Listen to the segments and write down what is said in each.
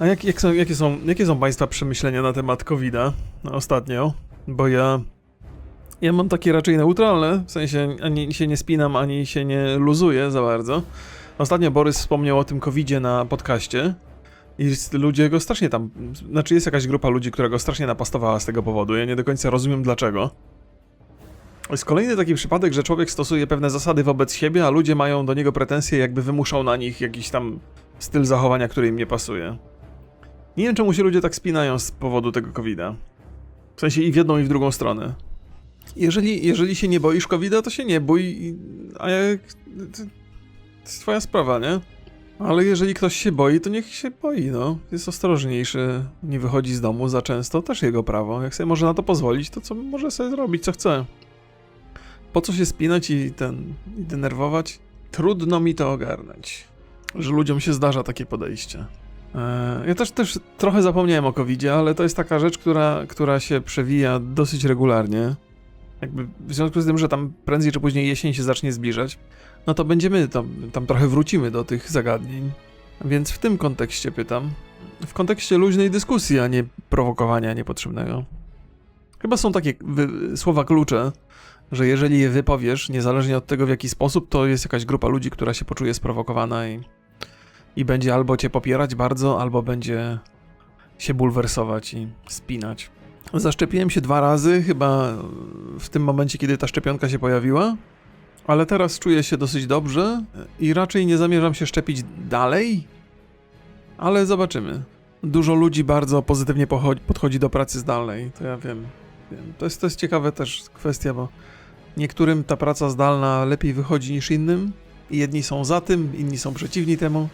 A jak, jak są, jakie, są, jakie są Państwa przemyślenia na temat COVID-a ostatnio? Bo ja. Ja mam takie raczej neutralne, w sensie ani się nie spinam, ani się nie luzuję za bardzo. Ostatnio Borys wspomniał o tym COVID-zie na podcaście. I ludzie go strasznie tam. Znaczy, jest jakaś grupa ludzi, która go strasznie napastowała z tego powodu. Ja nie do końca rozumiem dlaczego. Jest kolejny taki przypadek, że człowiek stosuje pewne zasady wobec siebie, a ludzie mają do niego pretensje, jakby wymuszał na nich jakiś tam styl zachowania, który im nie pasuje. Nie wiem, czemu się ludzie tak spinają z powodu tego COVID-a. W sensie i w jedną, i w drugą stronę. Jeżeli, jeżeli się nie boisz COVID-a, to się nie bój, a jak. To jest twoja sprawa, nie? Ale jeżeli ktoś się boi, to niech się boi, no. Jest ostrożniejszy, nie wychodzi z domu za często, też jego prawo. Jak sobie może na to pozwolić, to co może sobie zrobić, co chce. Po co się spinać i ten. i denerwować? Trudno mi to ogarnąć. Że ludziom się zdarza takie podejście. E, Ja też, też trochę zapomniałem o covid ale to jest taka rzecz, która, która się przewija dosyć regularnie. Jakby w związku z tym, że tam prędzej czy później jesień się zacznie zbliżać, no to będziemy tam, tam trochę wrócimy do tych zagadnień. Więc w tym kontekście pytam. W kontekście luźnej dyskusji, a nie prowokowania niepotrzebnego. Chyba są takie słowa klucze, że jeżeli je wypowiesz, niezależnie od tego w jaki sposób, to jest jakaś grupa ludzi, która się poczuje sprowokowana i, i będzie albo cię popierać bardzo, albo będzie się bulwersować i spinać. Zaszczepiłem się dwa razy, chyba w tym momencie, kiedy ta szczepionka się pojawiła, ale teraz czuję się dosyć dobrze i raczej nie zamierzam się szczepić dalej, ale zobaczymy. Dużo ludzi bardzo pozytywnie podchodzi do pracy zdalnej, to ja wiem. wiem. To, jest, to jest ciekawe też kwestia, bo niektórym ta praca zdalna lepiej wychodzi niż innym. Jedni są za tym, inni są przeciwni temu.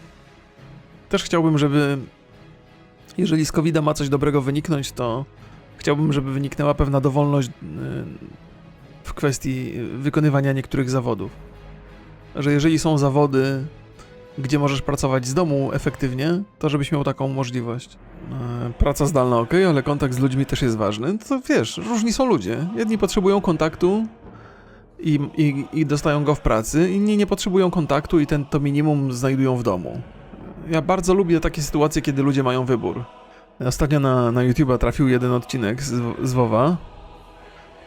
Też chciałbym, żeby jeżeli z covid ma coś dobrego wyniknąć, to chciałbym, żeby wyniknęła pewna dowolność yy, w kwestii wykonywania niektórych zawodów. Że jeżeli są zawody, gdzie możesz pracować z domu efektywnie, to żebyś miał taką możliwość. Yy, Praca zdalna ok, ale kontakt z ludźmi też jest ważny. To wiesz, różni są ludzie. Jedni potrzebują kontaktu i, i, i dostają go w pracy, inni nie potrzebują kontaktu i ten to minimum znajdują w domu. Ja bardzo lubię takie sytuacje, kiedy ludzie mają wybór. Ostatnio na, na YouTube'a trafił jeden odcinek z, z WoWa,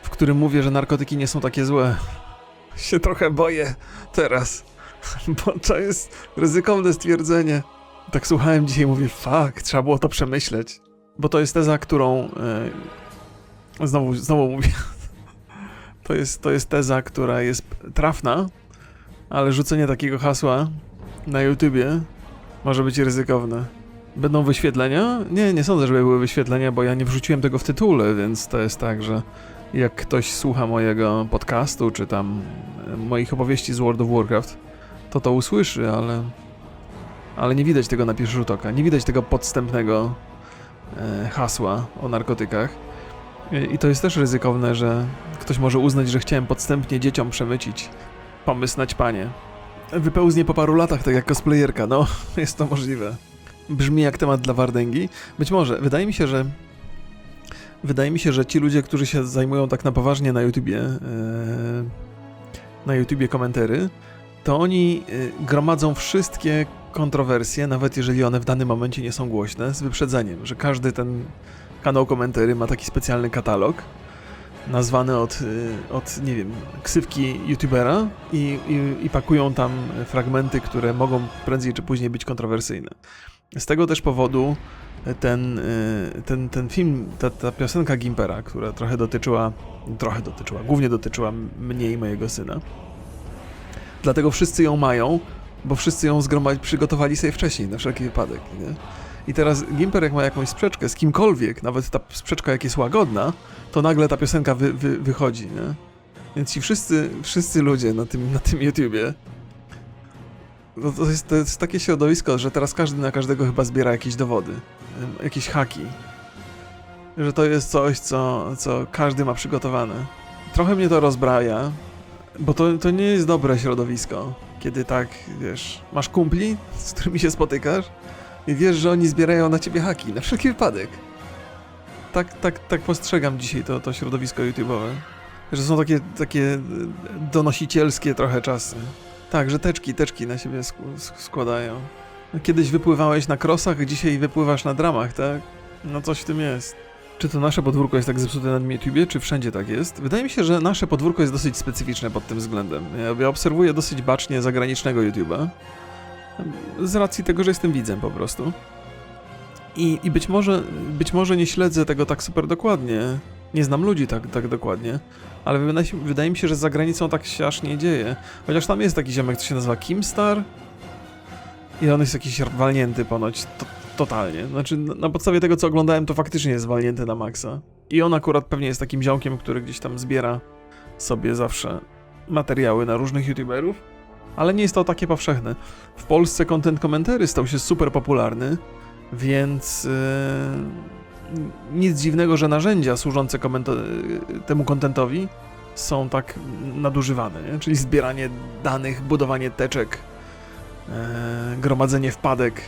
w którym mówię, że narkotyki nie są takie złe. Się trochę boję teraz, bo to jest ryzykowne stwierdzenie. Tak słuchałem dzisiaj, mówię, fuck, trzeba było to przemyśleć. Bo to jest teza, którą... e, znowu, znowu mówię. To jest, to jest teza, która jest trafna, ale rzucenie takiego hasła na YouTubie może być ryzykowne. Będą wyświetlenia? Nie, nie sądzę, żeby były wyświetlenia, bo ja nie wrzuciłem tego w tytule, więc to jest tak, że jak ktoś słucha mojego podcastu, czy tam e, moich opowieści z World of Warcraft, to to usłyszy, ale ale nie widać tego na pierwszy rzut oka. Nie widać tego podstępnego e, hasła o narkotykach. I, to jest też ryzykowne, że ktoś może uznać, że chciałem podstępnie dzieciom przemycić pomysł na ćpanie. Wypełznie po paru latach, tak jak cosplayerka, no, jest to możliwe. Brzmi jak temat dla Wardęgi. Być może, wydaje mi się, że wydaje mi się, że ci ludzie, którzy się zajmują tak na poważnie na YouTubie e, na YouTubie komentary, to oni e, gromadzą wszystkie kontrowersje, nawet jeżeli one w danym momencie nie są głośne, z wyprzedzeniem, że każdy ten kanał komentary ma taki specjalny katalog nazwany od, y, od nie wiem, ksywki youtubera i, i, i pakują tam fragmenty, które mogą prędzej czy później być kontrowersyjne. Z tego też powodu ten, y, ten, ten film, ta, ta piosenka Gimpera, która trochę dotyczyła, trochę dotyczyła, głównie dotyczyła mnie i mojego syna. Dlatego wszyscy ją mają, bo wszyscy ją zgromadzi, przygotowali sobie wcześniej, na wszelki wypadek, nie? I teraz Gimper jak ma jakąś sprzeczkę z kimkolwiek, nawet ta sprzeczka jak jest łagodna, to nagle ta piosenka wy, wy, wychodzi, nie? Więc ci wszyscy, wszyscy ludzie na tym, na tym YouTubie, no to, jest, to jest takie środowisko, że teraz każdy na każdego chyba zbiera jakieś dowody, jakieś haki. Że to jest coś, co, co każdy ma przygotowane. Trochę mnie to rozbraja, bo to, to nie jest dobre środowisko, kiedy tak, wiesz, masz kumpli, z którymi się spotykasz i wiesz, że oni zbierają na ciebie haki, na wszelki wypadek. Tak, tak, tak postrzegam dzisiaj to, to środowisko YouTube'owe. Że są takie, takie e, donosicielskie trochę czasy. Tak, że teczki, teczki na siebie sk- sk- składają. Kiedyś wypływałeś na krosach, dzisiaj wypływasz na dramach, tak? No coś w tym jest. Czy to nasze podwórko jest tak zepsute na YouTubie, czy wszędzie tak jest? Wydaje mi się, że nasze podwórko jest dosyć specyficzne pod tym względem. Ja, obserwuję dosyć bacznie zagranicznego YouTube'a. Z racji tego, że jestem widzem po prostu. I, i być, może, być może nie śledzę tego tak super dokładnie. Nie znam ludzi tak, tak dokładnie. Ale wydaje, wydaje mi się, że za granicą tak się aż nie dzieje. Chociaż tam jest taki ziomek, co się nazywa Kimstar. I on jest jakiś walnięty ponoć. To, totalnie. Znaczy, na na podstawie tego, co oglądałem, to faktycznie jest walnięty na maksa. I on akurat pewnie jest takim ziomkiem, który gdzieś tam zbiera sobie zawsze materiały na różnych youtuberów. Ale nie jest to takie powszechne. W Polsce content komentary stał się super popularny, więc yy, nic dziwnego, że narzędzia służące komento- temu kontentowi są tak nadużywane, nie? czyli zbieranie danych, budowanie teczek, e, gromadzenie wpadek.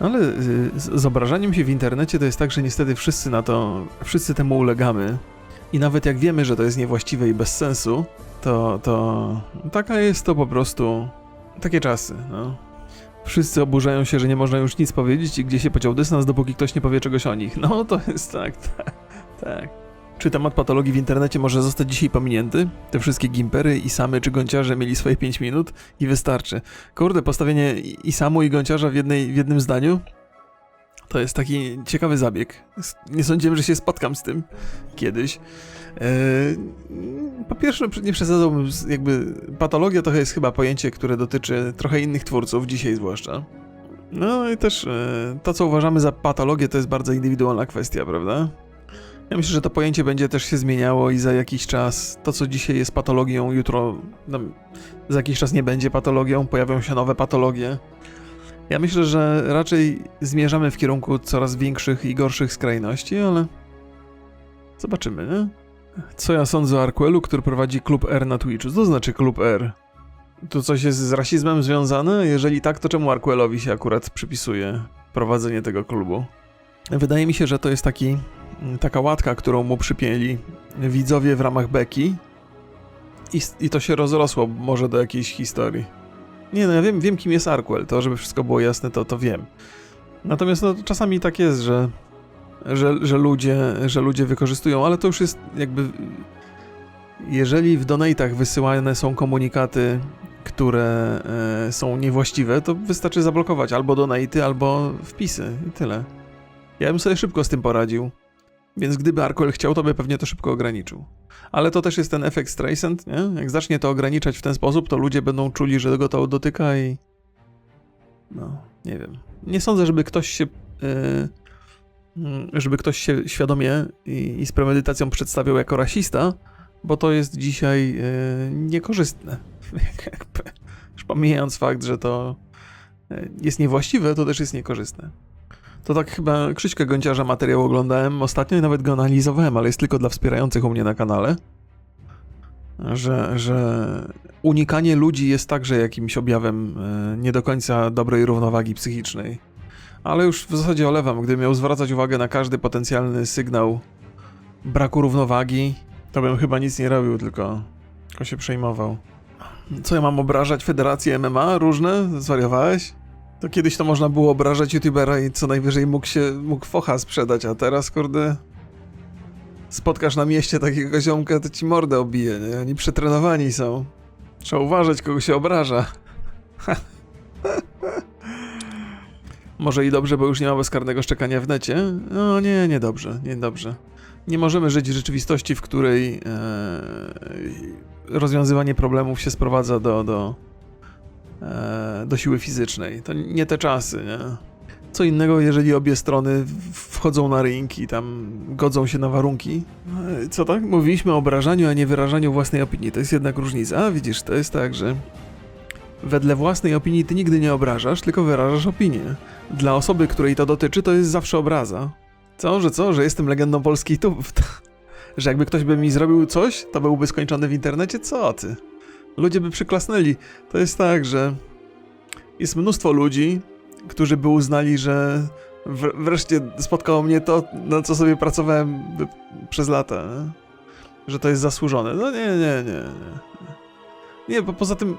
Ale y, z z obrażaniem się w internecie to jest tak, że niestety wszyscy na to, wszyscy temu ulegamy. I nawet jak wiemy, że to jest niewłaściwe i bez sensu, to, to taka jest to po prostu takie czasy, no. Wszyscy oburzają się, że nie można już nic powiedzieć i gdzie się pociął dystans, dopóki ktoś nie powie czegoś o nich. No to jest tak, tak, tak. Czy temat patologii w internecie może zostać dzisiaj pominięty? Te wszystkie gimpery i samy czy gąciarze mieli swoje 5 minut i wystarczy. Kurde, postawienie i samu i gąciarza w, jednej, w jednym zdaniu to jest taki ciekawy zabieg. Nie sądziłem, że się spotkam z tym kiedyś. Eee, po pierwsze, nie przesadzałbym, jakby patologia to jest chyba pojęcie, które dotyczy trochę innych twórców, dzisiaj zwłaszcza. No i też e, to, co uważamy za patologię, to jest bardzo indywidualna kwestia, prawda? Ja myślę, że to pojęcie będzie też się zmieniało i za jakiś czas to, co dzisiaj jest patologią, jutro no, za jakiś czas nie będzie patologią, pojawią się nowe patologie. Ja myślę, że raczej zmierzamy w kierunku coraz większych i gorszych skrajności, ale zobaczymy, nie? Co ja sądzę o Arquelu, który prowadzi klub R na Twitchu? To znaczy klub R? To coś jest z rasizmem związane? Jeżeli tak, to czemu Arquelowi się akurat przypisuje prowadzenie tego klubu? Wydaje mi się, że to jest taki, taka łatka, którą mu przypięli widzowie w ramach beki i, i to się rozrosło może do jakiejś historii. Nie no, ja wiem, wiem kim jest Arquel, to żeby wszystko było jasne, to, to wiem. Natomiast no, czasami tak jest, że, że, że, ludzie, że ludzie wykorzystują, ale to już jest jakby... Jeżeli w donatach wysyłane są komunikaty, które e, są niewłaściwe, to wystarczy zablokować albo donaty, albo wpisy i tyle. Ja bym sobie szybko z tym poradził. Więc gdyby Arquel chciał, to by pewnie to szybko ograniczył. Ale to też jest ten efekt Streisand, nie? Jak zacznie to ograniczać w ten sposób, to ludzie będą czuli, że go to dotyka i... No, nie wiem. Nie sądzę, żeby ktoś się... Yy, żeby ktoś się świadomie i, i z premedytacją przedstawiał jako rasista, bo to jest dzisiaj yy, niekorzystne. Już pomijając fakt, że to yy, jest niewłaściwe, to też jest niekorzystne. To tak chyba Krzyśka Gąciarza materiał oglądałem ostatnio i nawet go analizowałem, ale jest tylko dla wspierających u mnie na kanale. Że, że unikanie ludzi jest także jakimś objawem e, nie do końca dobrej równowagi psychicznej. Ale już w zasadzie olewam, gdybym miał zwracać uwagę na każdy potencjalny sygnał braku równowagi, to bym chyba nic nie robił, tylko, tylko się przejmował. Co ja mam obrażać? Federacje MMA różne? Zwariowałeś? To kiedyś to można było obrażać youtubera i co najwyżej mógł się, mógł focha sprzedać, a teraz kurde... Spotkasz na mieście takiego ziomka, to ci mordę obije, nie? Oni przetrenowani są. Trzeba uważać, kogo się obraża. Może i dobrze, bo już nie ma bezkarnego szczekania w necie? No nie, nie dobrze, nie możemy żyć w rzeczywistości, w której e, rozwiązywanie problemów się sprowadza do, do, e, do siły fizycznej. To nie te czasy, nie? Co innego, jeżeli obie strony wchodzą na ring i tam godzą się na warunki. E, Co tak? Mówiliśmy o obrażaniu, a nie wyrażaniu własnej opinii. To jest jednak różnica. A widzisz, to jest tak, że wedle własnej opinii ty nigdy nie obrażasz, tylko wyrażasz opinię. Dla osoby, której to dotyczy, to jest zawsze obraza. Co, że co, że jestem legendą polskiej tu. Że jakby ktoś by mi zrobił coś, to byłby skończony w internecie? Co ty? Ludzie by przyklasnęli. To jest tak, że jest mnóstwo ludzi, którzy by uznali, że wr- wreszcie spotkało mnie to, na co sobie pracowałem przez lata. Nie? Że to jest zasłużone. No nie, nie, nie. Nie, nie bo poza tym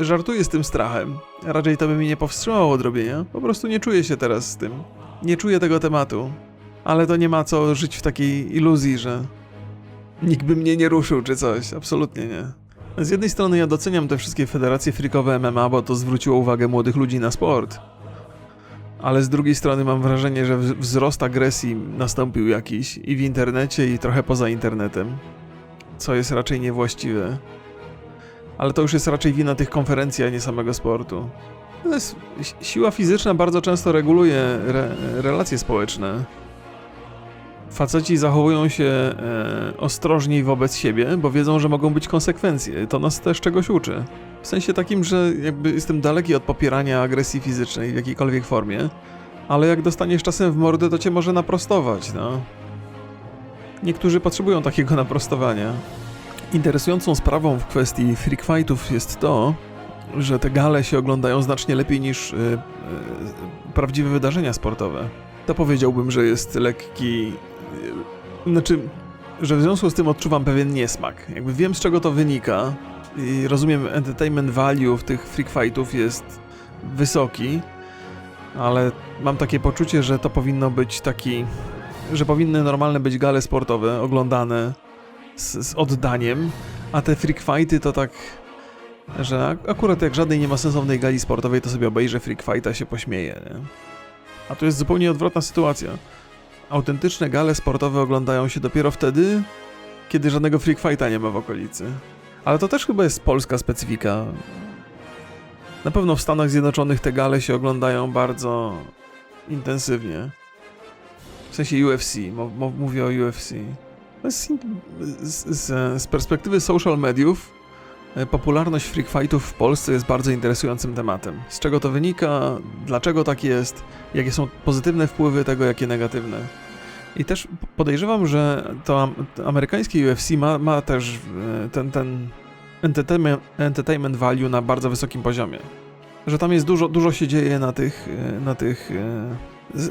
żartuję z tym strachem. Raczej to by mnie nie powstrzymało od robienia. Po prostu nie czuję się teraz z tym. Nie czuję tego tematu. Ale to nie ma co żyć w takiej iluzji, że nikt by mnie nie ruszył czy coś. Absolutnie nie. Z jednej strony ja doceniam te wszystkie federacje frikowe MMA, bo to zwróciło uwagę młodych ludzi na sport. Ale z drugiej strony mam wrażenie, że wz- wzrost agresji nastąpił jakiś i w internecie, i trochę poza internetem. Co jest raczej niewłaściwe. Ale to już jest raczej wina tych konferencji, a nie samego sportu. Jest, si- siła fizyczna bardzo często reguluje re, relacje społeczne. Faceci zachowują się e, ostrożniej wobec siebie, bo wiedzą, że mogą być konsekwencje. To nas też czegoś uczy. W sensie takim, że jakby jestem daleki od popierania agresji fizycznej w jakiejkolwiek formie, ale jak dostaniesz czasem w mordę, to cię może naprostować, no. Niektórzy potrzebują takiego naprostowania. Interesującą sprawą w kwestii freak fightów jest to, że te gale się oglądają znacznie lepiej niż y, y, prawdziwe wydarzenia sportowe. To powiedziałbym, że jest lekki. y, znaczy, że w związku z tym odczuwam pewien niesmak. Jakby wiem z czego to wynika i rozumiem, entertainment value w tych freak fightów jest wysoki, ale mam takie poczucie, że to powinno być taki. że powinny normalne być gale sportowe, oglądane z, z oddaniem, a te freak fighty to tak. Że ak- akurat jak żadnej nie ma sensownej gali sportowej, to sobie obejrzę freak fighta się pośmieje. Nie? A tu jest zupełnie odwrotna sytuacja. Autentyczne gale sportowe oglądają się dopiero wtedy, kiedy żadnego freak fighta nie ma w okolicy. Ale to też chyba jest polska specyfika. Na pewno w Stanach Zjednoczonych te gale się oglądają bardzo intensywnie. W sensie UFC, mówię o UFC. Z, z, z perspektywy social mediów e, popularność freak fightów w Polsce jest bardzo interesującym tematem. Z czego to wynika, dlaczego tak jest, jakie są pozytywne wpływy tego, jakie negatywne. I też podejrzewam, że to am- to amerykańskie UFC ma, ma też e, ten, ten entertainment, entertainment value na bardzo wysokim poziomie. Że tam jest dużo, dużo się dzieje na tych, e, na tych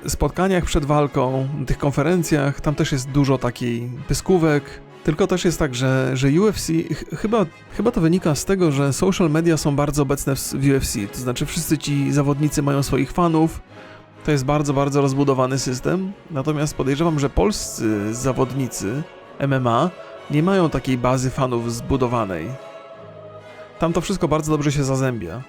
spotkaniach przed walką, tych konferencjach, tam też jest dużo takiej pyskówek. Tylko też jest tak, że, że UFC, ch- chyba, chyba to wynika z tego, że social media są bardzo obecne w, w UFC. To znaczy wszyscy ci zawodnicy mają swoich fanów, to jest bardzo, bardzo rozbudowany system. Natomiast podejrzewam, że polscy zawodnicy MMA nie mają takiej bazy fanów zbudowanej. Tam to wszystko bardzo dobrze się zazębia.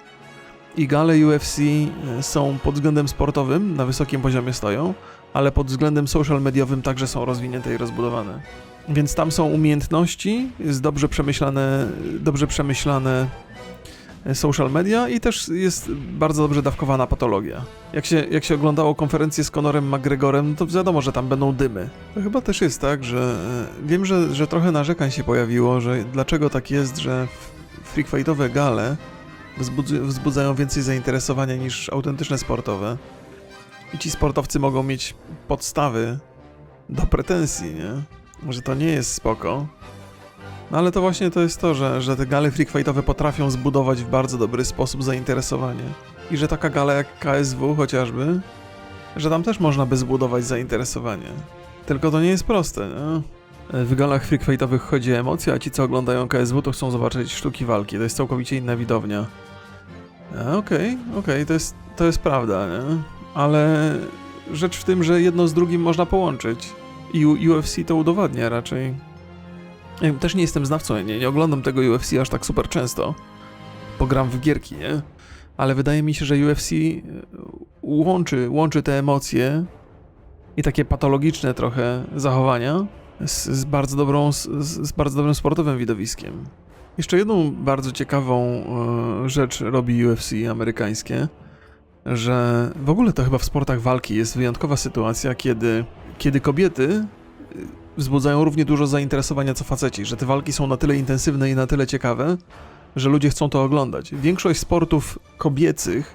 I gale UFC y, są pod względem sportowym na wysokim poziomie stoją, ale pod względem social mediowym także są rozwinięte i rozbudowane. Więc tam są umiejętności, jest dobrze przemyślane, dobrze przemyślane e, social media i też jest bardzo dobrze dawkowana patologia. Jak się, jak się oglądało konferencję z Conorem McGregorem, to wiadomo, że tam będą dymy. To chyba też jest tak, że e, wiem, że, że trochę narzekań się pojawiło, że dlaczego tak jest, że freakfightowe gale wzbudzają więcej zainteresowania niż autentyczne sportowe. I ci sportowcy mogą mieć podstawy do pretensji, nie? Że to nie jest spoko. No ale to właśnie to jest to, że, że te gale freakfightowe potrafią zbudować w bardzo dobry sposób zainteresowanie. I że taka gala jak KSW chociażby, że tam też można by zbudować zainteresowanie. Tylko to nie jest proste, nie? W galach freakfightowych chodzi o emocje, a ci co oglądają KSW to chcą zobaczyć sztuki walki. To jest całkowicie inna widownia. A, Okej, okej, to, jest, to jest prawda, nie? Ale rzecz w tym, że jedno z drugim można połączyć. I UFC to udowadnia raczej. Ja też nie jestem znawcą, nie, nie oglądam tego UFC aż tak super często. Pogram w gierki, nie? Ale wydaje mi się, że UFC y, łączy, łączy te emocje i takie patologiczne trochę zachowania z, z, bardzo, dobrą, z, z bardzo dobrym sportowym widowiskiem. Jeszcze jedną bardzo ciekawą e, rzecz robi UFC amerykańskie, że w ogóle to chyba w sportach walki jest wyjątkowa sytuacja, kiedy, kiedy kobiety y, wzbudzają równie dużo zainteresowania co faceci, że te walki są na tyle intensywne i na tyle ciekawe, że ludzie chcą to oglądać. Większość sportów kobiecych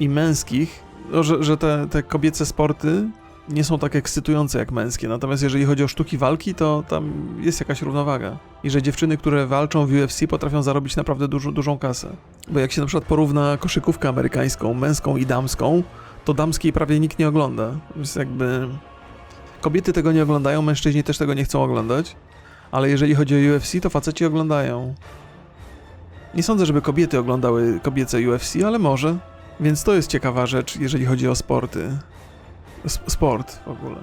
i męskich, no, że, że te, te kobiece sporty nie są tak ekscytujące jak męskie. Natomiast jeżeli chodzi o sztuki walki, to tam jest jakaś równowaga. I że dziewczyny, które walczą w UFC, potrafią zarobić naprawdę dużo, dużą kasę. Bo jak się na przykład porówna koszykówkę amerykańską, męską i damską, to damskiej prawie nikt nie ogląda. Więc jakby. Kobiety tego nie oglądają, mężczyźni też tego nie chcą oglądać. Ale jeżeli chodzi o UFC, to faceci oglądają. Nie sądzę, żeby kobiety oglądały kobiece UFC, ale może. Więc to jest ciekawa rzecz, jeżeli chodzi o sporty. Sport w ogóle.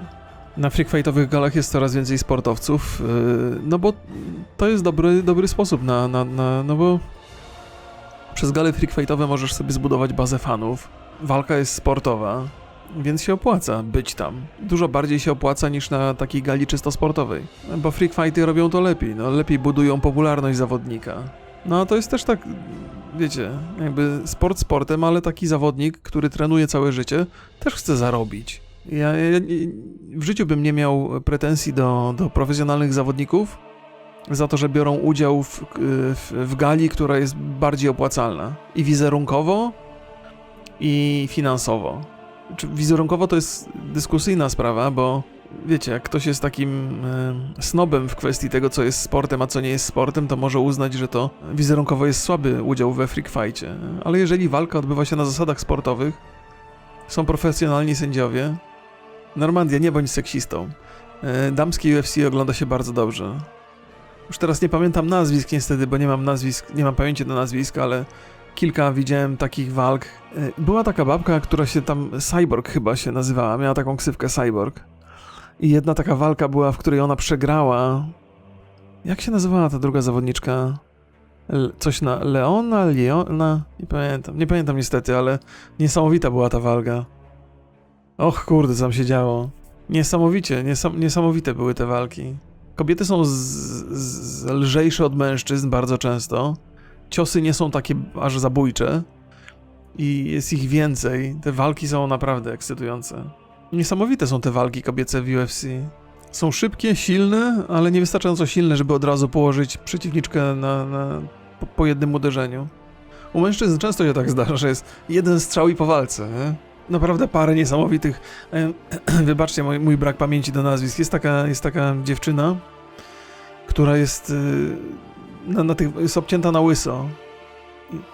Na freakfightowych galach jest coraz więcej sportowców, yy, no bo to jest dobry, dobry sposób na, na, na, no bo przez gale freakfightowe możesz sobie zbudować bazę fanów. Walka jest sportowa, więc się opłaca być tam. Dużo bardziej się opłaca niż na takiej gali czysto sportowej. Bo freakfighty robią to lepiej, no lepiej budują popularność zawodnika. No a to jest też tak, wiecie, jakby sport sportem, ale taki zawodnik, który trenuje całe życie, też chce zarobić. Ja, ja w życiu bym nie miał pretensji do, do profesjonalnych zawodników za to, że biorą udział w, w, w gali, która jest bardziej opłacalna. I wizerunkowo, i finansowo. Czy wizerunkowo to jest dyskusyjna sprawa, bo wiecie, jak ktoś jest takim e, snobem w kwestii tego, co jest sportem, a co nie jest sportem, to może uznać, że to wizerunkowo jest słaby udział we freak fightie. Ale jeżeli walka odbywa się na zasadach sportowych, są profesjonalni sędziowie, Normandia, nie bądź seksistą. E, damskie UFC ogląda się bardzo dobrze. Już teraz nie pamiętam nazwisk niestety, bo nie mam nazwisk, nie mam pamięci do nazwisk, ale kilka widziałem takich walk. E, Była taka babka, która się tam, Cyborg chyba się nazywała, miała taką ksywkę Cyborg. I jedna taka walka była, w której ona przegrała. Jak się nazywała ta druga zawodniczka? Coś na Leona, Leona? Nie pamiętam, nie pamiętam niestety, ale niesamowita była ta walka. Och kurde, tam się działo. Niesamowicie, niesam, niesamowite były te walki. Kobiety są z, z, lżejsze od mężczyzn bardzo często. Ciosy nie są takie aż zabójcze. I jest ich więcej. Te walki są naprawdę ekscytujące. Niesamowite są te walki kobiece w UFC. Są szybkie, silne, ale nie wystarczająco silne, żeby od razu położyć przeciwniczkę na, na, po, po jednym uderzeniu. U mężczyzn często się tak zdarza, że jest jeden strzał i po walce. Nie? Naprawdę parę niesamowitych. Wybaczcie mój, mój brak pamięci do nazwisk. Jest taka, jest taka dziewczyna, która jest y, na, na tych, jest obcięta na łyso.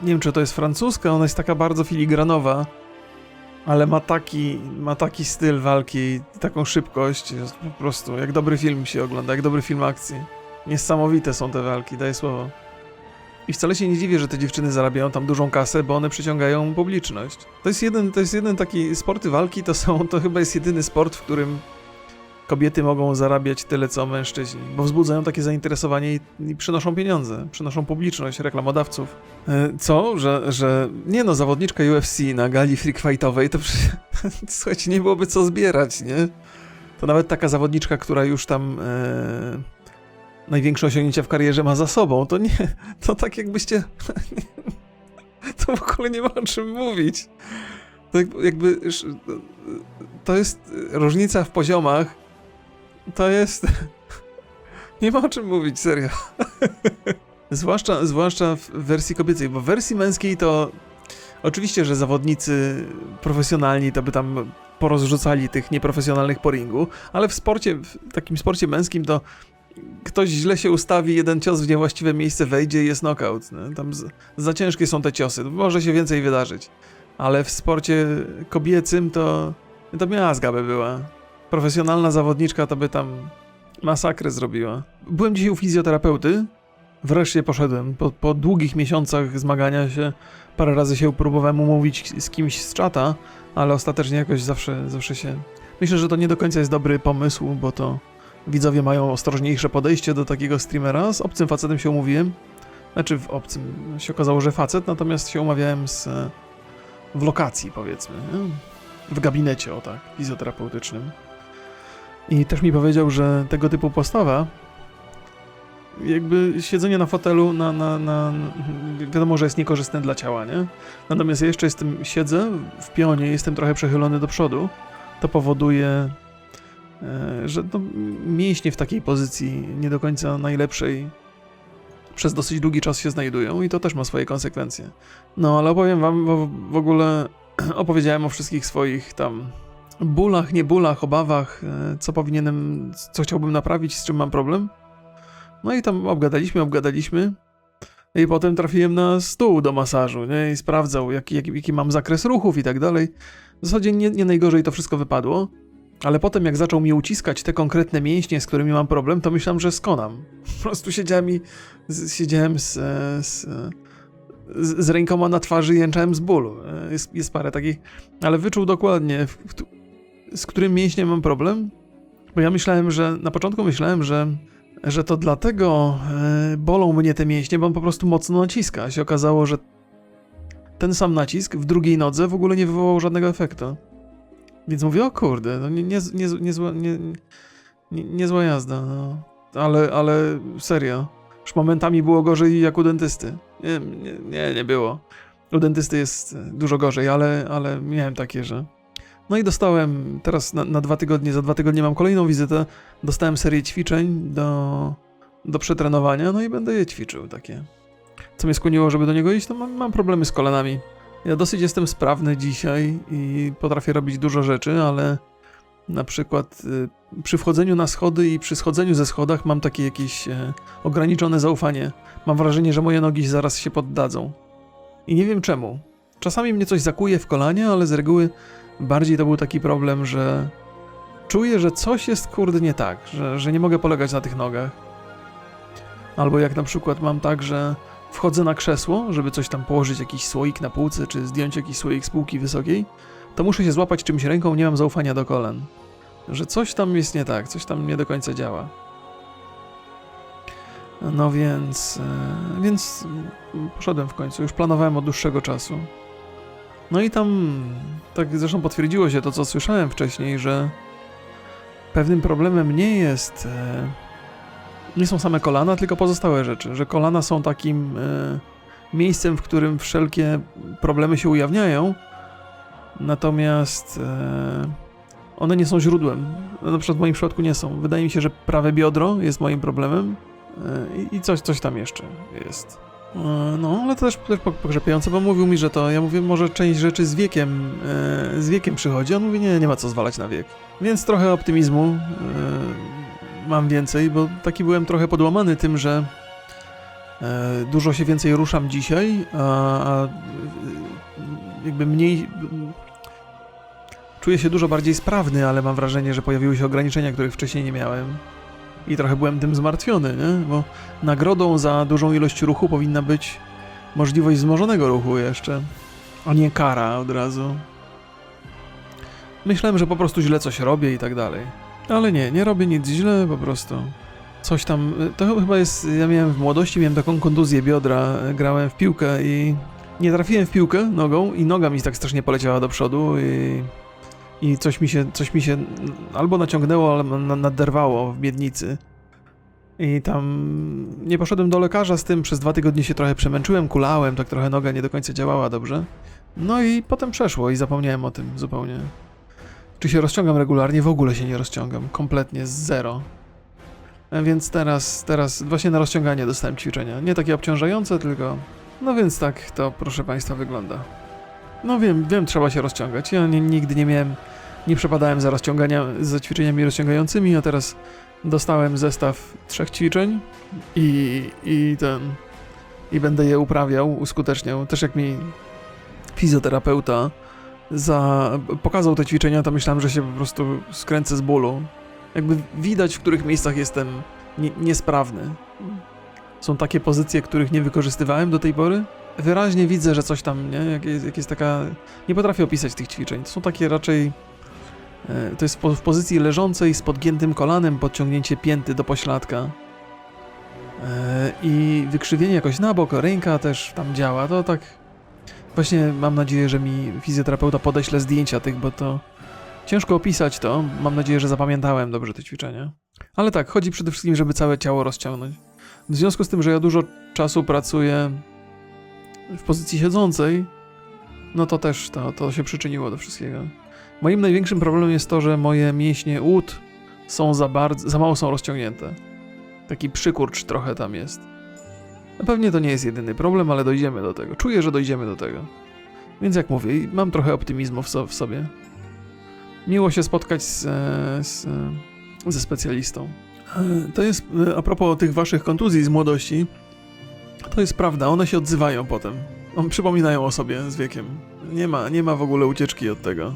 Nie wiem, czy to jest francuska, ona jest taka bardzo filigranowa, ale ma taki, ma taki styl walki, taką szybkość, po prostu jak dobry film się ogląda, jak dobry film akcji. Niesamowite są te walki, daję słowo. I wcale się nie dziwię, że te dziewczyny zarabiają tam dużą kasę, bo one przyciągają publiczność. To jest jeden, to jest jeden taki sporty walki, to są, to chyba jest jedyny sport, w którym kobiety mogą zarabiać tyle co mężczyźni, bo wzbudzają takie zainteresowanie i, i przynoszą pieniądze, przynoszą publiczność, reklamodawców. E, Co? Że, że nie no, zawodniczka UFC na gali freak fightowej, to przy... słuchajcie, nie byłoby co zbierać, nie? To nawet taka zawodniczka, która już tam e, największe osiągnięcia w karierze ma za sobą, to nie, to tak jakbyście... to w ogóle nie ma o czym mówić. To jakby, to jest różnica w poziomach. To jest. Nie ma o czym mówić, serio. zwłaszcza, zwłaszcza w wersji kobiecej, bo w wersji męskiej to. Oczywiście, że zawodnicy profesjonalni to by tam porozrzucali tych nieprofesjonalnych po ringu, ale w sporcie, w takim sporcie męskim to ktoś źle się ustawi, jeden cios w niewłaściwe miejsce wejdzie i jest knockout. Nie? Tam z, za ciężkie są te ciosy, może się więcej wydarzyć. Ale w sporcie kobiecym to, to miazga by była. Profesjonalna zawodniczka to by tam masakrę zrobiła. Byłem dzisiaj u fizjoterapeuty. Wreszcie poszedłem. Po, po długich miesiącach zmagania się parę razy się próbowałem umówić z kimś z czata, ale ostatecznie jakoś zawsze, zawsze się... Myślę, że to nie do końca jest dobry pomysł, bo to widzowie mają ostrożniejsze podejście do takiego streamera. Z obcym facetem się umówiłem. Znaczy w obcym się okazało, że facet, natomiast się umawiałem z e, w lokacji, powiedzmy, w gabinecie, o tak, fizjoterapeutycznym. I też mi powiedział, że tego typu postawa, jakby siedzenie na fotelu, na, na, na, wiadomo, że jest niekorzystne dla ciała, nie? Natomiast ja jeszcze jestem, siedzę w pionie, jestem trochę przechylony do przodu, to powoduje, że no, mięśnie w takiej pozycji nie do końca najlepszej przez dosyć długi czas się znajdują i to też ma swoje konsekwencje. No, ale opowiem wam, bo w ogóle opowiedziałem o wszystkich swoich tam bólach, nie bólach, obawach, e, co powinienem, co chciałbym naprawić, z czym mam problem. No i tam obgadaliśmy, obgadaliśmy. I potem trafiłem na stół do masażu, nie? I sprawdzał, jaki, jaki, jaki mam zakres ruchów i tak dalej. W zasadzie nie, nie najgorzej to wszystko wypadło. Ale potem, jak zaczął mi uciskać te konkretne mięśnie, z którymi mam problem, to myślałem, że skonam. Po prostu siedziałem i z, siedziałem z, z, z, rękoma na twarzy jęczałem z bólu. E, Jest, jest parę takich, ale wyczuł dokładnie, w, w, z którym mięśniem mam problem. Bo ja myślałem, że na początku myślałem, że, że to dlatego e, bolą mnie te mięśnie, bo on po prostu mocno naciska. A się okazało, że ten sam nacisk w drugiej nodze w ogóle nie wywołał żadnego efektu. Więc mówię, o kurde, no nie, nie, nie, niezła, nie, nie, niezła jazda, no. Ale, ale serio. Już momentami było gorzej jak u dentysty. Nie, nie, nie, nie było. U dentysty jest dużo gorzej, ale, ale miałem takie, że... No i dostałem teraz na, na dwa tygodnie, za dwa tygodnie mam kolejną wizytę. Dostałem serię ćwiczeń do, do przetrenowania, no i będę je ćwiczył takie. Co mnie skłoniło, żeby do niego iść, to mam, mam problemy z kolanami. Ja dosyć jestem sprawny dzisiaj i potrafię robić dużo rzeczy, ale na przykład y, przy wchodzeniu na schody i przy schodzeniu ze schodach mam takie jakieś e, ograniczone zaufanie. Mam wrażenie, że moje nogi zaraz się poddadzą. I nie wiem czemu. Czasami mnie coś zakuje w kolanie, ale z reguły bardziej to był taki problem, że czuję, że coś jest kurde nie tak, że, że nie mogę polegać na tych nogach. Albo jak na przykład mam tak, że wchodzę na krzesło, żeby coś tam położyć, jakiś słoik na półce, czy zdjąć jakiś słoik z półki wysokiej, to muszę się złapać czymś ręką, nie mam zaufania do kolan. Że coś tam jest nie tak, coś tam nie do końca działa. No więc, e, więc poszedłem w końcu, już planowałem od dłuższego czasu. No i tam, tak zresztą potwierdziło się to, co słyszałem wcześniej, że pewnym problemem nie jest, e, nie są same kolana, tylko pozostałe rzeczy, że kolana są takim e, miejscem, w którym wszelkie problemy się ujawniają, natomiast e, one nie są źródłem. No, na przykład w moim przypadku nie są. Wydaje mi się, że prawe biodro jest moim problemem e, i- coś, coś tam jeszcze jest. No, ale to też, też po- pogrzepiające, bo mówił mi, że to, ja mówię, może część rzeczy z wiekiem, z wiekiem przychodzi, on mówi, nie, nie ma co zwalać na wiek. Więc trochę optymizmu mam więcej, bo taki byłem trochę podłamany tym, że e, dużo się więcej ruszam dzisiaj, a, e, jakby mniej... Czuję się dużo bardziej sprawny, ale mam wrażenie, że pojawiły się ograniczenia, których wcześniej nie miałem. I trochę byłem tym zmartwiony, nie? Bo nagrodą za dużą ilość ruchu powinna być możliwość wzmożonego ruchu jeszcze, a nie kara od razu. Myślałem, że po prostu źle coś robię i tak dalej. Ale nie, nie robię nic źle, po prostu. Coś tam, to chyba jest, ja miałem w młodości, miałem taką kontuzję biodra, grałem w piłkę i nie trafiłem w piłkę nogą i noga mi tak strasznie poleciała do przodu i, i coś mi się, coś mi się albo naciągnęło, albo na- naderwało w miednicy. I tam nie poszedłem do lekarza z tym, przez dwa tygodnie się trochę przemęczyłem, kulałem, tak trochę noga nie do końca działała dobrze. No i potem przeszło i zapomniałem o tym zupełnie. Czy się rozciągam regularnie? W ogóle się nie rozciągam, kompletnie z zero. E, Więc teraz, teraz właśnie na rozciąganie dostałem ćwiczenia. Nie takie obciążające, tylko... No więc tak to, proszę Państwa, wygląda. No wiem, wiem, trzeba się rozciągać. Ja nie, nigdy nie miałem, nie przepadałem za rozciągania, za ćwiczeniami rozciągającymi, a teraz dostałem zestaw trzech ćwiczeń i, i ten... I będę je uprawiał, uskuteczniał. Też jak mi fizjoterapeuta za, pokazał te ćwiczenia, to myślałem, że się po prostu skręcę z bólu. Jakby widać, w których miejscach jestem nie, niesprawny. Są takie pozycje, których nie wykorzystywałem do tej pory. Wyraźnie widzę, że coś tam, nie? Jak jest, jak jest taka... Nie potrafię opisać tych ćwiczeń. To są takie raczej... e, To jest w pozycji leżącej z podgiętym kolanem, podciągnięcie pięty do pośladka. E, I wykrzywienie jakoś na bok, ręka też tam działa. To tak... Właśnie mam nadzieję, że mi fizjoterapeuta podeśle zdjęcia tych, bo to... Ciężko opisać to. Mam nadzieję, że zapamiętałem dobrze te ćwiczenia. Ale tak, chodzi przede wszystkim, żeby całe ciało rozciągnąć. W związku z tym, że ja dużo czasu pracuję w pozycji siedzącej, no to też to, to się przyczyniło do wszystkiego. Moim największym problemem jest to, że moje mięśnie ud są za bardzo, za mało są rozciągnięte. Taki przykurcz trochę tam jest. Pewnie to nie jest jedyny problem, ale dojdziemy do tego. Czuję, że dojdziemy do tego. Więc jak mówię, mam trochę optymizmu w, so, w sobie. Miło się spotkać z, e, z, e, ze specjalistą. E, To jest, a propos tych waszych kontuzji z młodości, to jest prawda, one się odzywają potem. Przypominają o sobie z wiekiem. Nie ma, nie ma w ogóle ucieczki od tego.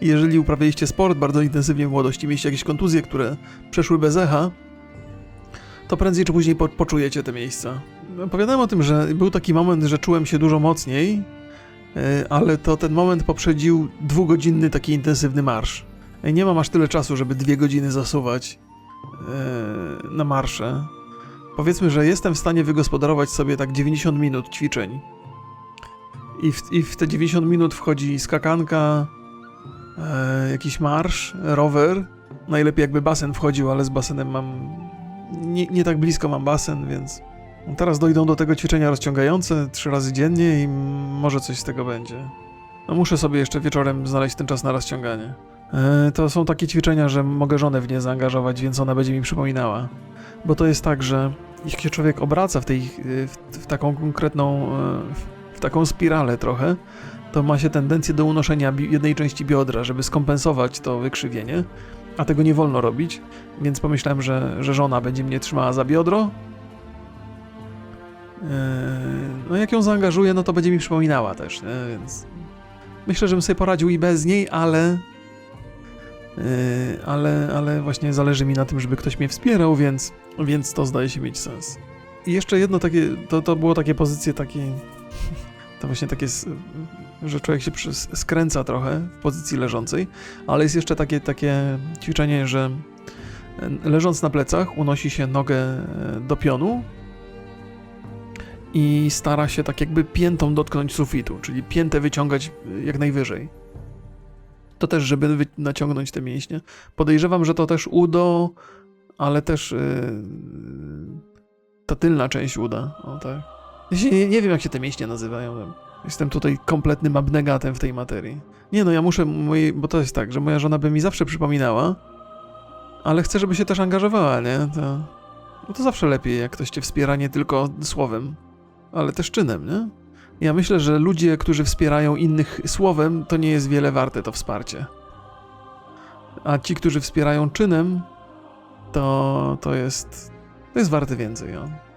Jeżeli uprawialiście sport bardzo intensywnie w młodości, mieliście jakieś kontuzje, które przeszły bez echa, to prędzej czy później po, poczujecie te miejsca. opowiadałem o tym, że był taki moment, że czułem się dużo mocniej, e, ale to ten moment poprzedził dwugodzinny taki intensywny marsz. E, Nie mam aż tyle czasu, żeby dwie godziny zasuwać e, na marsze. Powiedzmy, że jestem w stanie wygospodarować sobie tak 90 minut ćwiczeń. I w, i w te 90 minut wchodzi skakanka, jakiś marsz, rower. Najlepiej jakby basen wchodził, ale z basenem mam. Nie, nie tak blisko mam basen, więc. Teraz dojdą do tego ćwiczenia rozciągające trzy razy dziennie i może coś z tego będzie. No muszę sobie jeszcze wieczorem znaleźć ten czas na rozciąganie. E, to są takie ćwiczenia, że mogę żonę w nie zaangażować, więc ona będzie mi przypominała. Bo to jest tak, że jak się człowiek obraca w, tej, w, w taką konkretną, e, w, taką spiralę trochę, to ma się tendencję do unoszenia jednej części biodra, żeby skompensować to wykrzywienie, a tego nie wolno robić, więc pomyślałem, że, że żona będzie mnie trzymała za biodro. Eee, No jak ją zaangażuję, no to będzie mi przypominała też, nie? więc myślę, żebym sobie poradził i bez niej, ale Yy, ale, ale właśnie zależy mi na tym, żeby ktoś mnie wspierał, więc, więc to zdaje się mieć sens. I jeszcze jedno takie, to, to było takie pozycje takie, to właśnie takie, że człowiek się skręca trochę w pozycji leżącej, ale jest jeszcze takie, takie ćwiczenie, że leżąc na plecach unosi się nogę e, do pionu i stara się tak jakby piętą dotknąć sufitu, czyli piętę wyciągać e, jak najwyżej to też, żeby naciągnąć te mięśnie. Podejrzewam, że to też udo, ale też yy, ta tylna część uda. O tak. Ja nie, nie wiem, jak się te mięśnie nazywają. Jestem tutaj kompletnym abnegatem w tej materii. Nie no, ja muszę, bo to jest tak, że moja żona by mi zawsze przypominała, ale chcę, żeby się też angażowała, nie? To, no to zawsze lepiej, jak ktoś cię wspiera nie tylko słowem, ale też czynem, nie? Ja myślę, że ludzie, którzy wspierają innych słowem, to nie jest wiele warte to wsparcie. A ci, którzy wspierają czynem, to, to jest. To jest warte więcej. O.